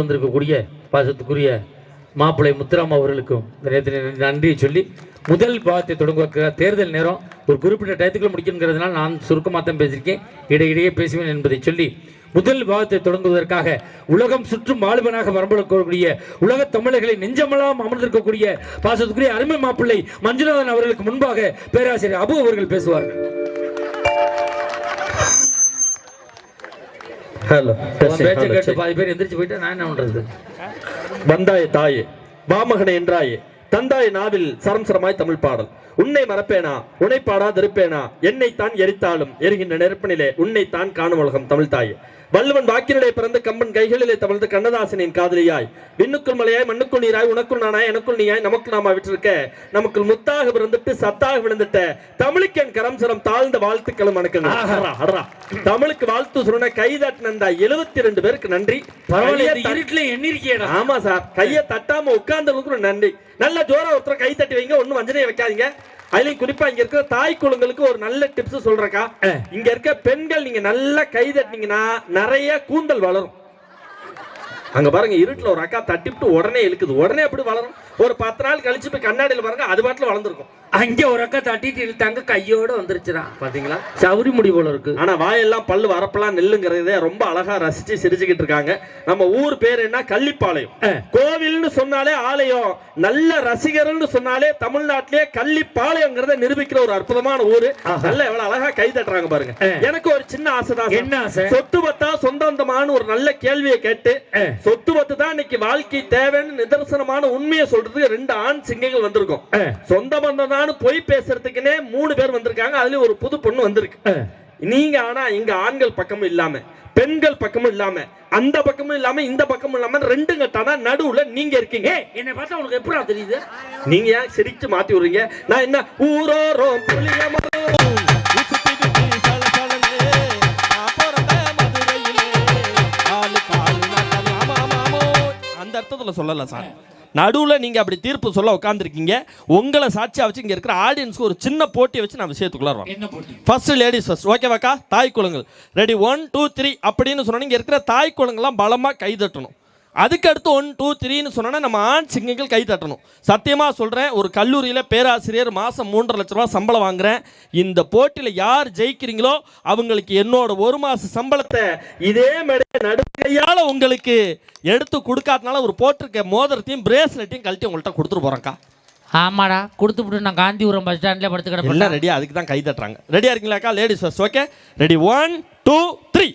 வந்திருக்கக்கூடிய பாசத்துக்குரிய மாப்பிள்ளை முத்துராம் அவர்களுக்கும் இந்த நேரத்தில் நன்றியை சொல்லி முதல் பாகத்தை தொடங்குவதற்காக தேர்தல் நேரம் ஒரு குறிப்பிட்ட டயத்துக்குள்ள முடிக்கணுங்கிறதுனால நான் சுருக்கமாக தான் பேசியிருக்கேன். இடையிடையே பேசுவேன் என்பதை சொல்லி முதல் பாகத்தை தொடங்குவதற்காக உலகம் சுற்றும் வாலிபனாக வரம்படக்கூடிய உலக தமிழர்களை நெஞ்சமெல்லாம் அமர்ந்திருக்கக்கூடிய பாசத்துக்குரிய அருமை மாப்பிள்ளை மஞ்சுநாதன் அவர்களுக்கு முன்பாக பேராசிரியர் அபு அவர்கள் பேசுவார்கள். ஹலோ உன் பேச்சை கேட்டு பாதி பேர் எந்திரிச்சு போயிட்டா நான் என்ன பண்றது? வந்தாய தாயே. வாமகனை என்றாயே. தந்தாய நாவில் சரம் சரமாய் தமிழ் பாடல். உன்னை மறப்பேனா? உன்னை பாடாதிருப்பேனா என்னை தான் எரித்தாலும். எரிகின்ற நெருப்பினிலே உன்னை தான் காணும் உலகம் தமிழ் தாயே. வள்ளுவன் வாக்கினிலே பிறந்து கம்பன் கைகளிலே தவழ்ந்து கண்ணதாசனின் காதலியாய் விண்ணுக்குள் மலையாய் மண்ணுக்குள் நீராய் உனக்குள் நானாய் எனக்குள் நீயாய் நமக்குள் நாமா விட்டிருக்க? நமக்குள் முத்தாக பிறந்துட்டு சத்தாக விழுந்துட்ட தமிழுக்கு என் கரம் சரம் தாழ்ந்த வாழ்த்துக்களும் வணக்கங்க அடரா, அடரா. தமிழுக்கு வாழ்த்து சொன்ன கைதட்டின எழுபத்தி ரெண்டு பேருக்கு நன்றி. இருட்டுல எண்ணிருக்கேடா ஆமா சார். கைய தட்டாம உட்கார்ந்தவங்களுக்கு நன்றி. நல்ல ஜோரா ஒருத்தர் கை தட்டி வைங்க ஒண்ணும் வஞ்சனையை வைக்காதீங்க. அதுலயும் குறிப்பா இங்க இருக்கிற தாய் குழந்தைகளுக்கு ஒரு நல்ல டிப்ஸ் சொல்றேக்கா இங்க இருக்க பெண்கள் நீங்க நல்லா கை தட்டினீங்கன்னா நிறைய கூந்தல் வளரும் அங்க பாருங்க இருட்டுல ஒரு அக்கா தட்டிவிட்டு உடனே இழுக்குது. உடனே எப்படி வளரும்? ஒரு பத்து நாள் கழிச்சு போய் கண்ணாடியில பாருங்க அது பாட்டுல வளர்ந்துருக்கும். அங்க ஒரு அக்கா தட்டிட்டு இழுத்தாங்க கையோட வந்துருச்சுடா. பாத்தீங்களா? சவுரி முடி போல இருக்கு. ஆனா வாயெல்லாம் பல்லு வரப்பெல்லாம் நெல்லுங்கிறதே ரொம்ப அழகா ரசிச்சு சிரிச்சுக்கிட்டு இருக்காங்க. நம்ம ஊர் பேர் என்ன? கள்ளிப்பாளையம். கோவில்னு சொன்னாலே ஆலயம் நல்ல ரசிகர்னு சொன்னாலே தமிழ்நாட்டிலே கள்ளிப்பாளையங்கிறத நிரூபிக்கிற ஒரு அற்புதமான ஊரு. நல்ல எவ்வளவு அழகா கை தட்டுறாங்க பாருங்க. எனக்கு ஒரு சின்ன ஆசைதான் சார். என்ன ஆசை? சொத்து பத்தா சொந்தந்தமான ஒரு நல்ல கேள்வியை கேட்டு சொத்து பத்து தான் இன்னைக்கு வாழ்க்கை தேவைன்னு நிதர்சனமான உண்மையை சொல்றதுக்கு ரெண்டு ஆண் சிங்கங்கள் வந்திருக்கும். சொந்த பந்தம் தான் பொய் பேசுறதுக்குன்னே மூணு பேர் வந்திருக்காங்க. அதுலயும் ஒரு புது பொண்ணு வந்திருக்கு. நீங்க ஆனா இங்க ஆண்கள் பக்கமும் இல்லாம பெண்கள் பக்கமும் இல்லாம அந்த பக்கமும் இல்லாம இந்த பக்கமும் இல்லாம ரெண்டு கட்டானா நடுவுல நீங்க இருக்கீங்க. என்னை பார்த்தா உனக்கு எப்படா தெரியுது? நீங்க ஏன் சிரிச்சு மாத்தி விடுறீங்க? நான் என்ன? ஊரோரம் புளியமரம் அர்த்தத்துல சொல்லல சார். நடுவுல நீங்க அப்படி தீர்ப்பு சொல்ல உட்காந்துருக்கீங்க உங்களை சாட்சியா வச்சு இங்க இருக்கிற ஆடியன்ஸ்க்கு ஒரு சின்ன போட்டி வச்சு நான் விஷயத்துக்குள்ள போட்டி? ஃபர்ஸ்ட் லேடிஸ் ஃபர்ஸ்ட் ஓகேவாக்கா தாய் குளங்கள் ரெடி ஒன் டூ த்ரீ அப்படின்னு சொன்னா இங்க இருக்கிற தாய் குளங்கள்லாம் பலமா கை அதுக்கு அடுத்து ஒன் டூ த்ரீன்னு சொன்னா நம்ம ஆண் சிங்கங்கள் கை தட்டணும். சத்தியமா சொல்றேன் ஒரு கல்லூரியில பேராசிரியர் மாசம் மூன்றரை லட்ச ரூபா சம்பளம் வாங்குறேன். இந்த போட்டியில யார் ஜெயிக்கிறீங்களோ அவங்களுக்கு என்னோட ஒரு மாச சம்பளத்தை இதே மேடைய நடுக்கையால உங்களுக்கு எடுத்து கொடுக்காதனால ஒரு போட்டிருக்க மோதிரத்தையும் பிரேஸ்லெட்டையும் கழட்டி உங்கள்கிட்ட கொடுத்துட்டு போறேன்க்கா. ஆமாடா கொடுத்துவிட்டு நான் காந்திபுரம் பஸ் ஸ்டாண்ட்ல படுத்து கிடப்பேன் எல்லாம் ரெடியா அதுக்கு தான் கை தட்டுறாங்க. ரெடியா இருக்கீங்களாக்கா ladies first okay ready one two three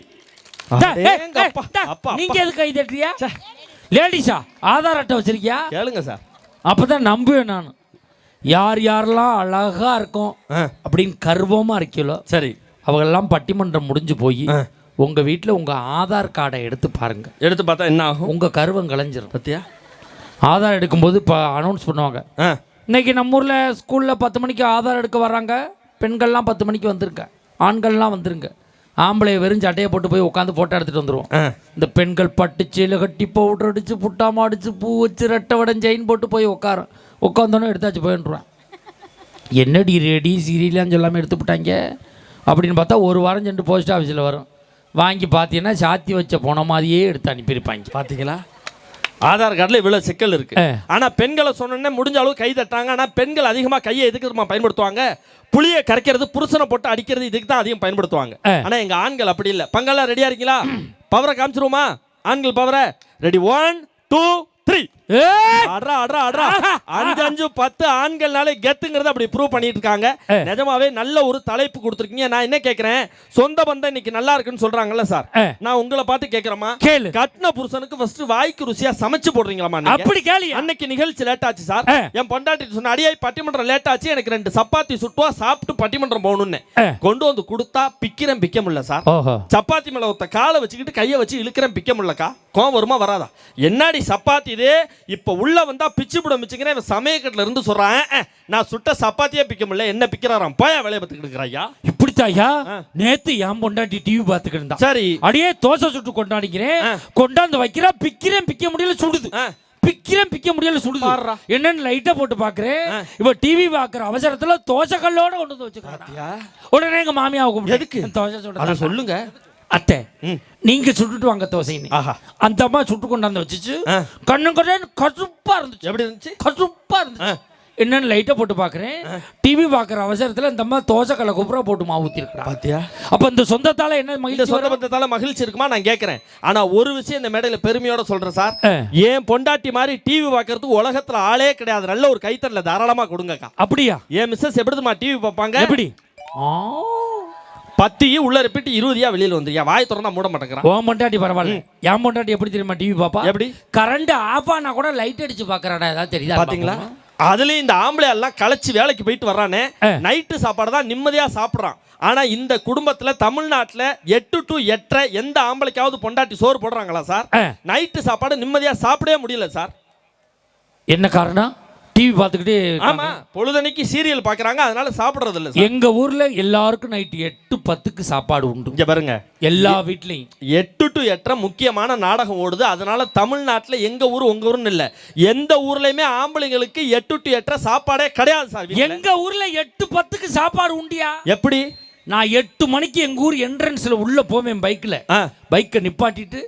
நீங்க எது கை தட்டுறியா லேடிஸா ஆதார் அட்டை வச்சிருக்கியா? கேளுங்க சார். அப்பதான் நம்புவேன் நான். யார் யாரெல்லாம் அழகா இருக்கும். அப்படின்னு கர்வமா இருக்கீங்களோ சரி. அவங்கெல்லாம் பட்டிமன்றம் முடிஞ்சு போய் ஆ. உங்க வீட்ல உங்க ஆதார் கார்டை எடுத்து பாருங்க. எடுத்து பார்த்தா என்ன ஆகும்? உங்க கருவம் கலைஞ்சிரும். பத்தியா? ஆதார் எடுக்கும்போது இப்போ அனௌன்ஸ் பண்ணுவாங்க. ஆ. இன்னைக்கு நம்ம ஊர்ல ஸ்கூல்ல பத்து மணிக்கு ஆதார் எடுக்க வர்றாங்க. பெண்கள்லாம் பத்து மணிக்கு வந்துருங்க. ஆண்கள்லாம் வந்துருங்க. ஆம்பளை வெறும் சட்டையை போட்டு போய் உட்காந்து போட்டோ எடுத்துட்டு வந்துருவோம். ஆ. இந்த பெண்கள் பட்டு சீலை கட்டி பவுடர் அடிச்சு புட்டாம அடிச்சு பூ வச்சு ரெட்டை வடம் செயின் போட்டு போய் உட்காரும் உட்காந்தோன்னே எடுத்தாச்சு போயின்றான் என்னடி ரெடி சீரியலான்னு சொல்லாமல் எடுத்து விட்டாங்க? அப்படின்னு பார்த்தா ஒரு வாரம் சென்று போஸ்ட் ஆஃபீஸில் வரும். வாங்கி பார்த்தீங்கன்னா சாத்தி வச்ச போன மாதிரியே எடுத்து அனுப்பியிருப்பாங்க. பாத்தீங்களா ஆதார் கார்டில் இவ்வளோ சிக்கல் இருக்கு. ஆ. ஆனா பெண்களை சொன்னோன்னே முடிஞ்ச அளவு கை தட்டாங்க. ஆனா பெண்கள் அதிகமா கையை எதுக்கு தெரியுமா பயன்படுத்துவாங்க? புளியை கரைக்கிறது புருஷனை போட்டு அடிக்கிறது இதுக்கு தான் அதிகம் பயன்படுத்துவாங்க. ஆ. ஆனா எங்க ஆண்கள் அப்படி இல்லை. பங்கெல்லாம் ரெடியா இருக்கீங்களா? பவரை காமிச்சிருவோமா? ஆண்கள் பவரை? Ready one two three! அட்ரா அட்ரா அட்ரா அஞ்சு அஞ்சு பத்து ஆண்கள்னாலே கெத்துங்கிறத அப்படி ப்ரூவ் பண்ணிட்டு இருக்காங்க. நிஜமாவே நல்ல ஒரு தலைப்பு கொடுத்துருக்கீங்க. நான் என்ன கேட்கிறேன் சொந்த பந்தம் இன்னைக்கு நல்லா இருக்குன்னு சொல்றாங்கல்ல சார். நான் உங்களை பார்த்து கேட்கிறேமா கேளு. புருஷனுக்கு ஃபர்ஸ்ட் வாய்க்கு ருசியா சமைச்சு போடுறீங்களாமா? அப்படி கேளு அன்னைக்கு நிகழ்ச்சி லேட் ஆச்சு சார். என் பொண்டாட்டி சொன்ன அடியாய் பட்டிமன்றம் லேட் ஆச்சு. எனக்கு ரெண்டு சப்பாத்தி சுட்டுவா சாப்பிட்டு பட்டிமன்றம் போகணும்னு. கொண்டு வந்து கொடுத்தா பிக்கிறேன் பிக்க முடியல சார். சப்பாத்தி மேல ஒருத்த காலை வச்சுக்கிட்டு கையை வச்சு இழுக்கிறேன் பிக்க முடியலக்கா? கோவம் வருமா வராதா? என்னடி சப்பாத்தி இது? இப்ப உள்ள வந்தா பிச்சு புட மிச்சுக்கிறேன் இவன் சமயக்கட்டுல இருந்து சொல்றான் "ஆ, ஆ, நான் சுட்ட சப்பாத்தியே பிக்க முடியல என்ன பிக்கிறாராம்? போயா வேலையை பார்த்துக்கிட்டு ஐயா? இப்படித்தாயா. நேத்து என் பொண்டாட்டி டிவி பார்த்துக்கிட்டு இருந்தா. சரி. அடியே தோசை சுட்டு கொண்டாடிக்கிறேன். கொண்டாந்து வைக்கிறா பிக்கிறேன் பிக்க முடியல சுடுது. பிக்கிறேன் பிக்க முடியல சுடுது. என்னன்னு லைட்டா போட்டு பாக்குறேன். இவ டிவி பாக்குற அவசரத்துல தோசை கல்லோட கொண்டு வந்து வச்சுக்கிறா உடனே எங்க மாமியாவை கூப்பிட்டு எதுக்கு? தோசை சுட சொல்லுங்க. அத்தை. நீங்க சுட்டுட்டு வாங்க தோசைன்னு. அந்த அம்மா சுட்டு கொண்டாந்து வச்சுச்சு. கண்ணு கண்ணு கருப்பா இருந்துச்சு. எப்படி இருந்துச்சு? கருப்பா இருந்துச்சு. என்னன்னு லைட்டை போட்டு பார்க்குறேன் டிவி பார்க்குற அவசரத்தில் இந்த அம்மா தோசை கல்ல குப்புறா போட்டு மாவு ஊற்றிருக்கா பாத்தியா? அப்போ இந்த சொந்தத்தால என்ன மகிழ்ச்சி சொந்த? பந்தத்தால மகிழ்ச்சி இருக்குமா? நான் கேட்கறேன் ஆனா ஒரு விஷயம் இந்த மேடையில பெருமையோட சொல்றேன் சார். ஏன் பொண்டாட்டி மாதிரி டிவி பார்க்கறதுக்கு உலகத்துல ஆளே கிடையாது. நல்ல ஒரு கைத்தறல தாராளமா கொடுங்கக்கா. அப்படியா? ஏன் மிஸ்ஸஸ் எப்படிமா டிவி பார்ப்பாங்க எப்படி? ஆ. பத்தி உள்ள ரிப்பீட் இருபதியா வெளியில வந்துருயா வாய் திறந்தா மூட மாட்டேங்கிறான். உன் பொண்டாட்டி பரவாயில்ல. என் பொண்டாட்டி எப்படி தெரியுமா டிவி பாப்பா? எப்படி? கரண்ட் ஆஃப் ஆனா கூட லைட் அடிச்சு பாக்குறாடா ஏதாவது தெரியுதா பாத்தீங்களா? அதுலயும் இந்த ஆம்பளை எல்லாம் களைச்சு வேலைக்கு போயிட்டு வர்றானே. நைட்டு சாப்பாடு தான் நிம்மதியா சாப்பிடுறான். ஆனா இந்த குடும்பத்துல தமிழ்நாட்டுல எட்டு டு எட்டரை எந்த ஆம்பளைக்காவது பொண்டாட்டி சோறு போடுறாங்களா சார். நைட்டு சாப்பாடு நிம்மதியா சாப்பிடவே முடியல சார். என்ன காரணம்? டிவி பார்த்துக்கிட்டே ஆமா பொழுதனைக்கு சீரியல் பாக்குறாங்க அதனால சாப்பிடுறது இல்ல எங்க ஊர்ல எல்லாருக்கும் நைட் எட்டு பத்துக்கு சாப்பாடு உண்டு. இங்க பாருங்க. எல்லா வீட்லயும். எட்டு டு எட்டரை முக்கியமான நாடகம் ஓடுது. அதனால தமிழ்நாட்டுல எங்க ஊர் உங்க ஊர்னு இல்ல. எந்த ஊர்லயுமே ஆம்பளைங்களுக்கு எட்டு டு எட்டரை சாப்பாடே கிடையாது சார் வீட்ல. எங்க ஊர்ல எட்டு பத்துக்கு சாப்பாடு உண்டியா? எப்படி? நான் எட்டு மணிக்கு எங்க ஊர் என்ட்ரன்ஸ்ல உள்ள போவேன் பைக்ல பைக்கை நிப்பாட்டிட்டு.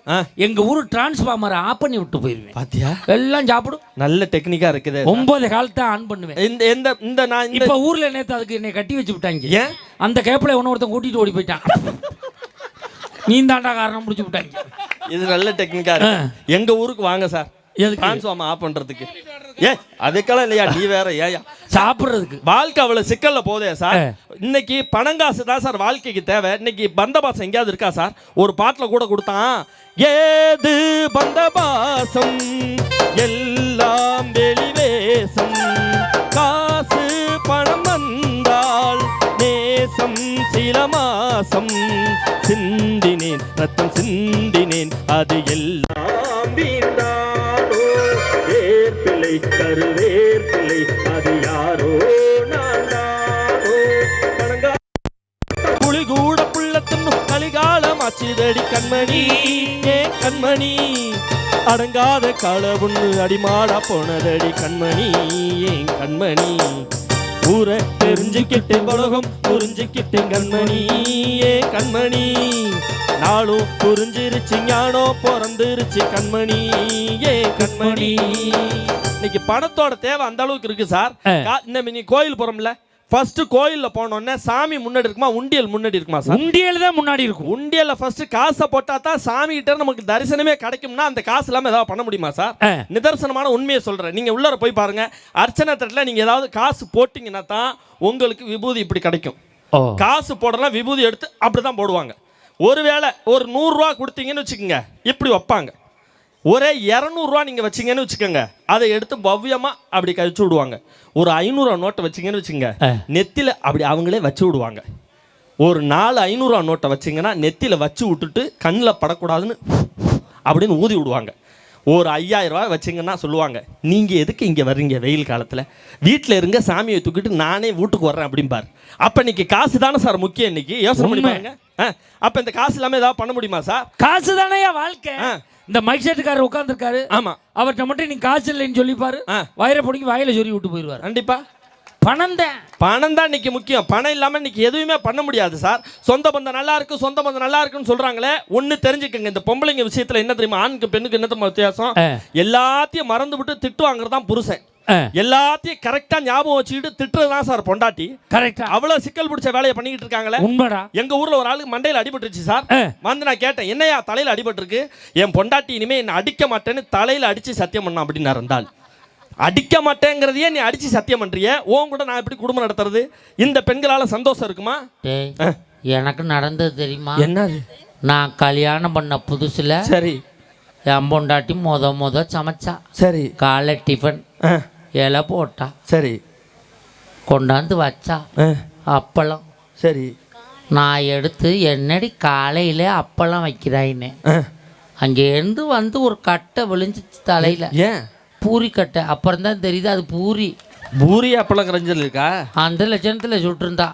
எங்க ஊர் டிரான்ஸ்ஃபார்மரை ஆஃப் பண்ணி விட்டு போயிருவேன். பாத்தியா? எல்லாம் சாப்பிடும். நல்ல டெக்னிக்கா இருக்குது. ஒன்பது காலத்தை ஆன் பண்ணுவேன். இந்த இந்த இந்த நான் இப்ப ஊர்ல நேத்து அதுக்கு என்னை கட்டி வச்சு விட்டாங்க. ஏன்? அந்த கேப்ல ஒன்னு ஒருத்தன் கூட்டிட்டு ஓடி போயிட்டான். நீ தாண்டா காரணம் முடிச்சு விட்டாங்க. இது நல்ல டெக்னிக்கா இருக்கு. எங்க ஊருக்கு வாங்க சார். எதுக்கு? டிரான்ஸ்ஃபார்ம் ஆஃப் பண்றதுக்கு. ஏ அதுக்கெல்லாம் இல்லையா நீ வேற ஏயா சாப்பிடுறதுக்கு. வாழ்க்கை அவ்வளவு சிக்கல்ல போதே சார். இன்னைக்கு பணங்காசு தான் சார் வாழ்க்கைக்கு தேவை. இன்னைக்கு பந்தபாசம் எங்கேயாவது இருக்கா சார்? ஒரு பாட்டில் கூட கொடுத்தான். ஏது பந்தபாசம்? எல்லாம் வெளிவேசம். காசு பணம் வந்தால் நேசம் சில மாசம். சிந்தினேன் ரத்தம் சிந்தினேன் அது எல்லாம் வீண்டானோ பிள்ளை. வேர்பிள்ளை கருவேற்பிள்ளை அது யாரோ? நான் தானோ? பணங்கா புலி கூட புள்ள கலிகாலம் ஆச்சுதடி கண்மணி. ஏ கண்மணி அடங்காத களவுன்னு அடிமாடா போனதடி கண்மணி. ஏன் கண்மணி ஊரை தெரிஞ்சுக்கிட்டேன் உலகம் புரிஞ்சுக்கிட்டேன் கண்மணி. ஏ கண்மணி நாளும் புரிஞ்சிருச்சு ஞானம் பிறந்துருச்சு கண்மணி. ஏ கண்மணி. இன்னைக்கு பணத்தோட தேவை அந்த அளவுக்கு இருக்கு சார். இந்த நீ கோயில் போறோம்ல. ஃபர்ஸ்ட் கோயில்ல போனோடனே சாமி முன்னாடி இருக்குமா? உண்டியல் முன்னாடி இருக்குமா சார்? உண்டியல் தான் முன்னாடி இருக்கும். உண்டியல்ல ஃபர்ஸ்ட் காசை போட்டா தான் சாமி கிட்ட நமக்கு தரிசனமே கிடைக்கும்னா அந்த காசு இல்லாம ஏதாவது பண்ண முடியுமா சார். நிதர்சனமான உண்மையை சொல்றேன். நீங்க உள்ளர போய் பாருங்க. அர்ச்சனை தட்டில் நீங்க ஏதாவது காசு போட்டீங்கன்னா தான் உங்களுக்கு விபூதி இப்படி கிடைக்கும். காசு போடலாம் விபூதி எடுத்து அப்படிதான் போடுவாங்க. ஒருவேளை ஒரு நூறுரூவா கொடுத்தீங்கன்னு வச்சுக்கோங்க. இப்படி வைப்பாங்க. ஒரே இரநூறுவா நீங்கள் வச்சீங்கன்னு வச்சுக்கோங்க. அதை எடுத்து பவ்யமாக அப்படி கழிச்சு விடுவாங்க. ஒரு ஐநூறுவா நோட்டை வச்சீங்கன்னு வச்சுக்கோங்க. ஆ. நெத்தியில் அப்படி அவங்களே வச்சு விடுவாங்க. ஒரு நாலு ஐநூறுவா நோட்டை வச்சிங்கன்னா நெத்தியில் வச்சு விட்டுட்டு கண்ணில் படக்கூடாதுன்னு அப்படின்னு ஊதி விடுவாங்க. ஒரு ஐயாயிரம் ரூபாய் வச்சிங்கன்னா சொல்லுவாங்க. நீங்கள் எதுக்கு இங்கே வர்றீங்க வெயில் காலத்தில்? வீட்டில் இருங்க சாமியை தூக்கிட்டு நானே வீட்டுக்கு வர்றேன் அப்படிம்பார். அப்போ இன்னைக்கு காசு தானே சார் முக்கியம் இன்னைக்கு? யோசனை பண்ணி உண்மை. பாருங்க. ஆ. அப்போ இந்த காசு இல்லாமல் ஏதாவது பண்ண முடியுமா சார்? காசு தானேயா வாழ்க்கை. இந்த மைக் செட்டுக்காரர் உட்காந்துருக்காரு ஆமாம் அவர்கிட்ட மட்டும் நீ காசு இல்லைன்னு சொல்லிப்பாரு. வயிறை பிடிக்கி வாயில சொல்லி விட்டு போயிடுவார். கண்டிப்பாக பணம் தான் பணம் தான் இன்னைக்கு முக்கியம். பணம் இல்லாமல் இன்னைக்கு எதுவுமே பண்ண முடியாது சார். சொந்த பந்தம் நல்லா இருக்கு சொந்த பந்தம் நல்லா இருக்குன்னு சொல்றாங்களே ஒன்று தெரிஞ்சுக்கங்க. இந்த பொம்பளைங்க விஷயத்துல என்ன தெரியுமா? ஆணுக்கு பெண்ணுக்கு என்ன தெரியுமா வித்தியாசம். எல்லாத்தையும் மறந்து விட்டு திட்டு வாங்குறது தான் புருஷன். எல்லாத்தையும் கரெக்டா ஞாபகம் வச்சுக்கிட்டு திட்டுறது தான் சார் பொண்டாட்டி. கரெக்டா அவ்வளவு சிக்கல் பிடிச்ச வேலையை பண்ணிக்கிட்டு இருக்காங்களே. உண்மைடா. எங்க ஊர்ல ஒரு ஆளுக்கு மண்டையில அடிபட்டுருச்சு சார். வந்து நான் கேட்டேன் என்னையா தலையில அடிபட்டிருக்கு? என் பொண்டாட்டி இனிமே என்ன அடிக்க மாட்டேன்னு தலையில அடிச்சு சத்தியம் பண்ணா அப்படின்னு இருந்தால் அடிக்க மாட்டேங்கிறதையே நீ அடிச்சு சத்தியம் பண்றிய? உன் கூட நான் எப்படி குடும்பம் நடத்துறது? இந்த பெண்களால சந்தோஷம் இருக்குமா. எனக்கு நடந்தது தெரியுமா? என்னது? நான் கல்யாணம் பண்ண புதுசில் சரி. என் பொண்டாட்டி மொத மொத சமைச்சா. சரி. காலை டிஃபன். ஆ, இலை போட்டா சரி கொண்டாந்து வச்சா அப்பளம் சரி நான் எடுத்து என்னடி காலையில அப்பளம் வைக்கிறாயின்னு. அங்கேருந்து வந்து ஒரு கட்டை விழுந்துச்சு தலையில் ஏன் பூரி கட்டை அப்புறம் தான் தெரியுது அது பூரி பூரி அப்பளம் கரைஞ்சல் இருக்கா அந்த லட்சணத்தில் சுட்டிருந்தா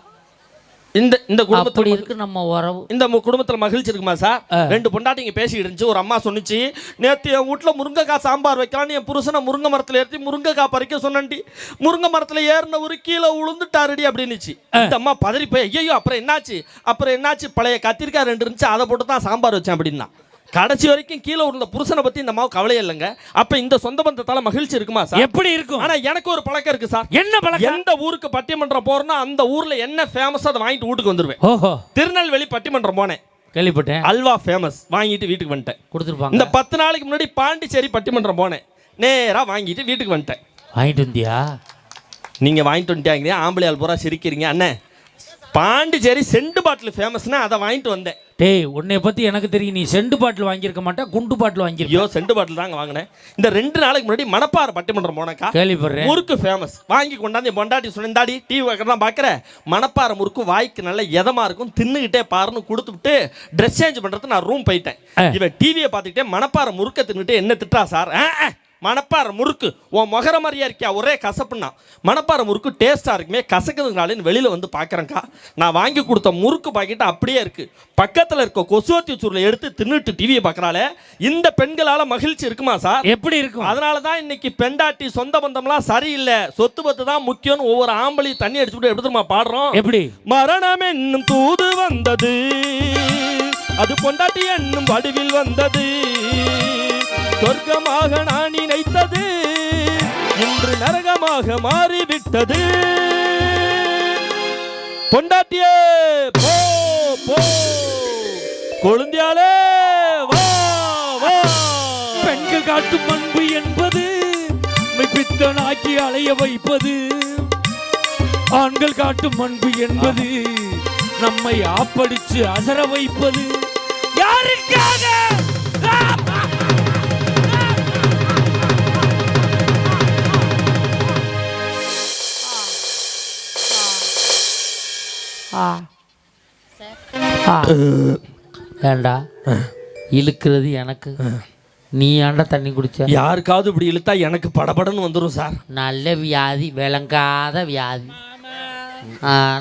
இந்த இந்த குடும்பத்துல இருக்கு நம்ம உறவு. இந்த குடும்பத்துல மகிழ்ச்சி இருக்குமா சார்? ரெண்டு பொண்டாட்டிங்க பேசிக்கிட்டு இருந்துச்சு. ஒரு அம்மா சொன்னுச்சு நேத்து என் வீட்டுல முருங்கைக்காய் சாம்பார் வைக்கலாம்னு என் புருஷனை முருங்கை மரத்துல ஏற்றி முருங்கைக்காய் பறிக்க சொன்னண்டி முருங்கை மரத்துல ஏறினவரு கீழே உளுந்துட்டாருடி அப்படின்னுச்சு. இந்த அம்மா பதறி போய் ஐயோ அப்புறம் என்னாச்சு? அப்புறம் என்னாச்சு? பழைய கத்திரிக்காய் ரெண்டு இருந்துச்சு அதை போட்டு தான் சாம்பார் வச்சேன் அப்படின்னா. கடைசி வரைக்கும் கீழே விழுந்த புருஷனை பத்தி இந்த அம்மாவுக்கு கவலையே இல்லைங்க. அப்ப இந்த சொந்த பந்தத்தால மகிழ்ச்சி இருக்குமா சார்? எப்படி இருக்கும்? ஆனா எனக்கு ஒரு பழக்கம் இருக்கு சார். என்ன பழக்கம்? எந்த ஊருக்கு பட்டிமன்றம் போறேன்னா அந்த ஊர்ல என்ன ஃபேமஸ் அதை வாங்கிட்டு வீட்டுக்கு வந்துருவேன். ஓஹோ. திருநெல்வேலி பட்டிமன்றம் போனேன். கேள்விப்பட்டேன். அல்வா ஃபேமஸ் வாங்கிட்டு வீட்டுக்கு வந்துட்டேன். கொடுத்துருப்பாங்க. இந்த பத்து நாளைக்கு முன்னாடி பாண்டிச்சேரி பட்டிமன்றம் போனேன். நேரா வாங்கிட்டு வீட்டுக்கு வந்துட்டேன். வாங்கிட்டு வந்தியா? நீங்க வாங்கிட்டு வந்துட்டாங்க ஆம்பளை ஆள் பூரா சிரிக்கிறீங்க அண்ணே. பாண்டிச்சேரி செண்டு பாட்டில் ஃபேமஸ்னா அதை வாங்கிட்டு வந்தேன். டேய் உன்னை பத்தி எனக்கு தெரியும். நீ செண்டு பாட்டில் வாங்கியிருக்க மாட்டே குண்டு பாட்டில் வாங்கியிருக்க. ஐயோ செண்டு பாட்டில் தாங்க வாங்கினேன். இந்த ரெண்டு நாளைக்கு முன்னாடி மணப்பாறை பட்டிமன்றம் போனக்கா கேள்விப்படுறேன். முறுக்கு ஃபேமஸ் வாங்கி கொண்டாந்து பொண்டாட்டி சொன்னாடி டிவி வைக்கிறதான் பார்க்குற மணப்பாறை முறுக்கு வாய்க்கு நல்ல இதமா இருக்கும்? தின்னுகிட்டே பாருன்னு கொடுத்துட்டு ட்ரெஸ் சேஞ்ச் பண்ணுறது நான் ரூம் போயிட்டேன். இவன் டிவியை பார்த்துக்கிட்டே மணப்பாறை முறுக்க தின்னுட்டு என்ன திட்டுறா சார். ஆ, மணப்பாறை முறுக்கு. உன் முகர மாதிரியா இருக்கியா? ஒரே கசப்புன்னா மணப்பாறை முறுக்கு டேஸ்ட்டாக இருக்குமே. கசக்குதுனாலேன்னு வெளியில் வந்து பார்க்குறேங்க்கா நான் வாங்கி கொடுத்த முறுக்கு பாக்கெட்டு அப்படியே இருக்கு. பக்கத்தில் இருக்க கொசுவத்தி சூரில் எடுத்து தின்னுட்டு டிவியை பார்க்குறாளே இந்த பெண்களால் மகிழ்ச்சி இருக்குமா சார்? எப்படி இருக்கும்? அதனால தான் இன்னைக்கு பெண்டாட்டி சொந்த பந்தம்லாம் சரியில்லை. சொத்து பத்து தான் முக்கியம்னு ஒவ்வொரு ஆம்பளையும் தண்ணி அடிச்சுட்டு எப்படி தெரியுமா பாடுறோம்? எப்படி? மரணம் என்னும் தூது வந்தது. அது பொண்டாட்டி என்னும் வடிவில் வந்தது. சொர்க்கமாக நான் நினைத்தது இன்று நரகமாக மாறிவிட்டது. பொண்டாட்டியே போ போ. கொழுந்தியாலே வா வா. பெண்கள் காட்டும் அன்பு என்பது பித்தனாக்கி அலைய வைப்பது. ஆண்கள் காட்டும் அன்பு என்பது நம்மை ஆப்படிச்சு அசர வைப்பது. யாருக்காக ஏண்டா? இழுக்கிறது எனக்கு. நீ ஏன்டா தண்ணி குடிச்ச? யாருக்காவது இப்படி இழுத்தா எனக்கு படபடன்னு வந்துடும் சார். நல்ல வியாதி விளங்காத வியாதி.